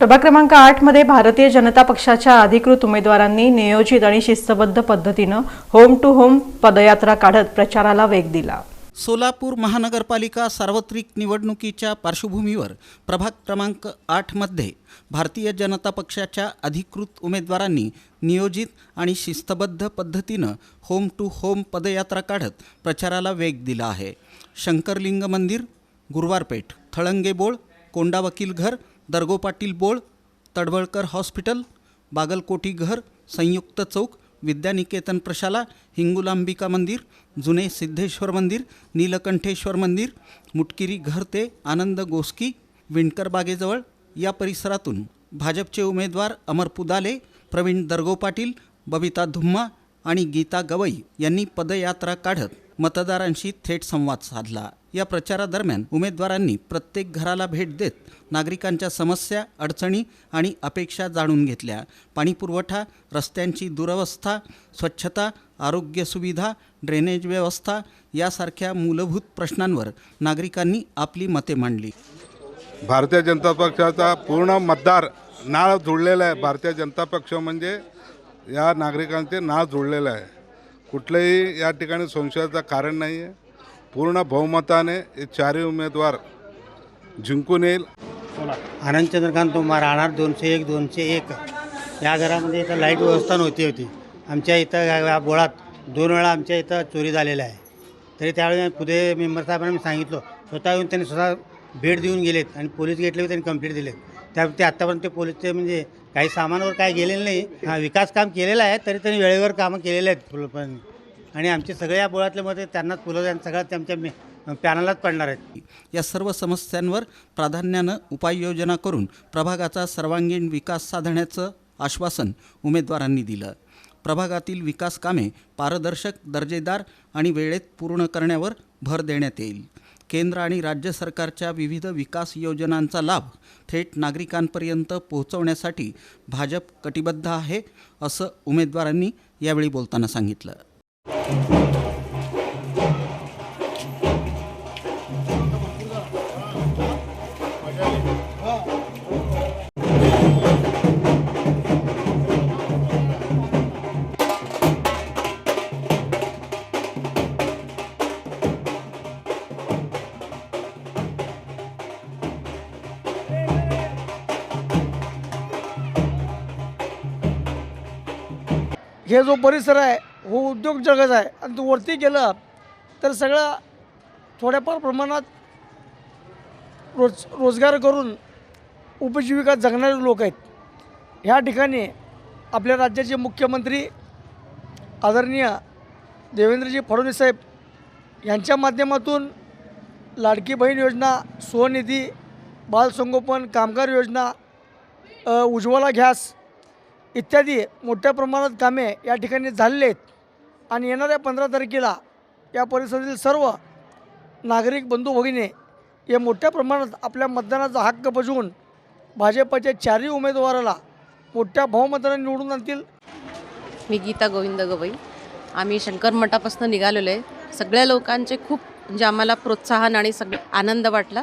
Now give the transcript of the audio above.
प्रभाग क्रमांक आठमध्ये भारतीय जनता पक्षाच्या अधिकृत उमेदवारांनी नियोजित आणि शिस्तबद्ध पद्धतीनं होम टू होम पदयात्रा काढत प्रचाराला वेग दिला. सोलापूर महानगरपालिका सार्वत्रिक निवडणुकीच्या पार्श्वभूमीवर प्रभाग क्रमांक आठमध्ये भारतीय जनता पक्षाच्या अधिकृत उमेदवारांनी नियोजित आणि शिस्तबद्ध पद्धतीनं होम टू होम पदयात्रा काढत प्रचाराला वेग दिला आहे. शंकरलिंग मंदिर गुरुवारपेठ थळंगेबोळ कोंडा वकील घर दर्गो पाटील बोळ तडवळकर हॉस्पिटल बागलकोटी घर संयुक्त चौक विद्यानिकेतन प्रशाला हिंगुलांबिका मंदिर जुने सिद्धेश्वर मंदिर नीलकंठेश्वर मंदिर मुटकिरी घर ते आनंद गोस्की विणकर बागेजवळ या परिसरातून भाजपचे उमेदवार अमर पुदाले प्रवीण दर्गो पाटील बबिता धुम्मा आणि गीता गवई यांनी पदयात्रा काढत मतदारांशी थेट संवाद साधला. या प्रचारादरम्यान उमेदवारांनी प्रत्येक घराला भेट देत नागरिकांच्या समस्या अडचणी आणि अपेक्षा जाणून घेतल्या. पाणीपुरवठा रस्त्यांची दुरवस्था स्वच्छता आरोग्य सुविधा ड्रेनेज व्यवस्था यासारख्या मूलभूत प्रश्नांवर नागरिकांनी आपली मते मांडली. भारतीय जनता पक्षाचा पूर्ण मतदार नाळ जुळलेला आहे. भारतीय जनता पक्ष म्हणजे या नागरिकांचे नाळ जुळलेलं आहे. कुठलंही या ठिकाणी संशयाचं कारण नाही आहे पूर्ण बहुमताने हे चारही उमेदवार जिंकून येईल. आनंद चंद्रकांत तुम्हा राहणार दोनशे एक दोनशे एक. या घरामध्ये इथं लाइट व्यवस्था नव्हती होती. आमच्या इथं या- बोळात दोन वेळा आमच्या इथं चोरी झालेल्या आहे. तरी त्यावेळी पुढे मेंबर साहेबांना मी सांगितलं स्वतः येऊन त्यांनी स्वतः भेट देऊन गेलेत आणि पोलीस गेटले त्यांनी कंप्लेंट दिलेत. त्या ते आत्तापर्यंत ते पोलीसचे म्हणजे काही सामानावर काय गेलेलं नाही. हा विकास काम केलेलं आहे तरी त्यांनी वेळेवर कामं केलेले आहेत. फुलपण आणि आमचे सगळे या बोळातले मते त्यांनाच फुलं आणि सगळ्यात त्यांच्या मे- पॅनलाच पडणार आहेत. या सर्व समस्यांवर प्राधान्यानं उपाययोजना करून प्रभागाचा सर्वांगीण विकास साधण्याचं आश्वासन उमेदवारांनी दिलं. प्रभागातील विकास कामे पारदर्शक दर्जेदार आणि वेळेत पूर्ण करण्यावर भर देण्यात येईल. केंद्र आणि राज्य सरकारच्या विविध विकास योजनांचा लाभ थेट नागरिकांपर्यंत पोहोचवण्यासाठी भाजप कटिबद्ध आहे असं उमेदवारांनी यावेळी बोलताना सांगितलं. हे जो परिसर आहे हो उद्योग जगत आहे. आणि तो वरती गेलं तर सगळं थोड्याफार प्रमाणात रोज रोजगार करून उपजीविका जगणारे लोक आहेत. ह्या ठिकाणी आपल्या राज्याचे मुख्यमंत्री आदरणीय देवेंद्रजी फडणवीस साहेब यांच्या माध्यमातून लाडकी बहीण योजना स्वनिधी बालसंगोपन कामगार योजना उज्ज्वला गॅस इत्यादी मोठ्या प्रमाणात कामे या ठिकाणी झालेली आहेत. आणि येणाऱ्या पंधरा तारखेला या परिसरातील सर्व नागरिक बंधू भगिनी हे मोठ्या प्रमाणात आपल्या मतदानाचा हक्क बजवून भाजपच्या चारही उमेदवाराला मोठ्या बहुमताने निवडून आणतील. मी गीता गोविंद गवई. आम्ही शंकर मठापासून निघालेलो आहे. सगळ्या लोकांचे खूप म्हणजे आम्हाला प्रोत्साहन आणि सगळे आनंद वाटला.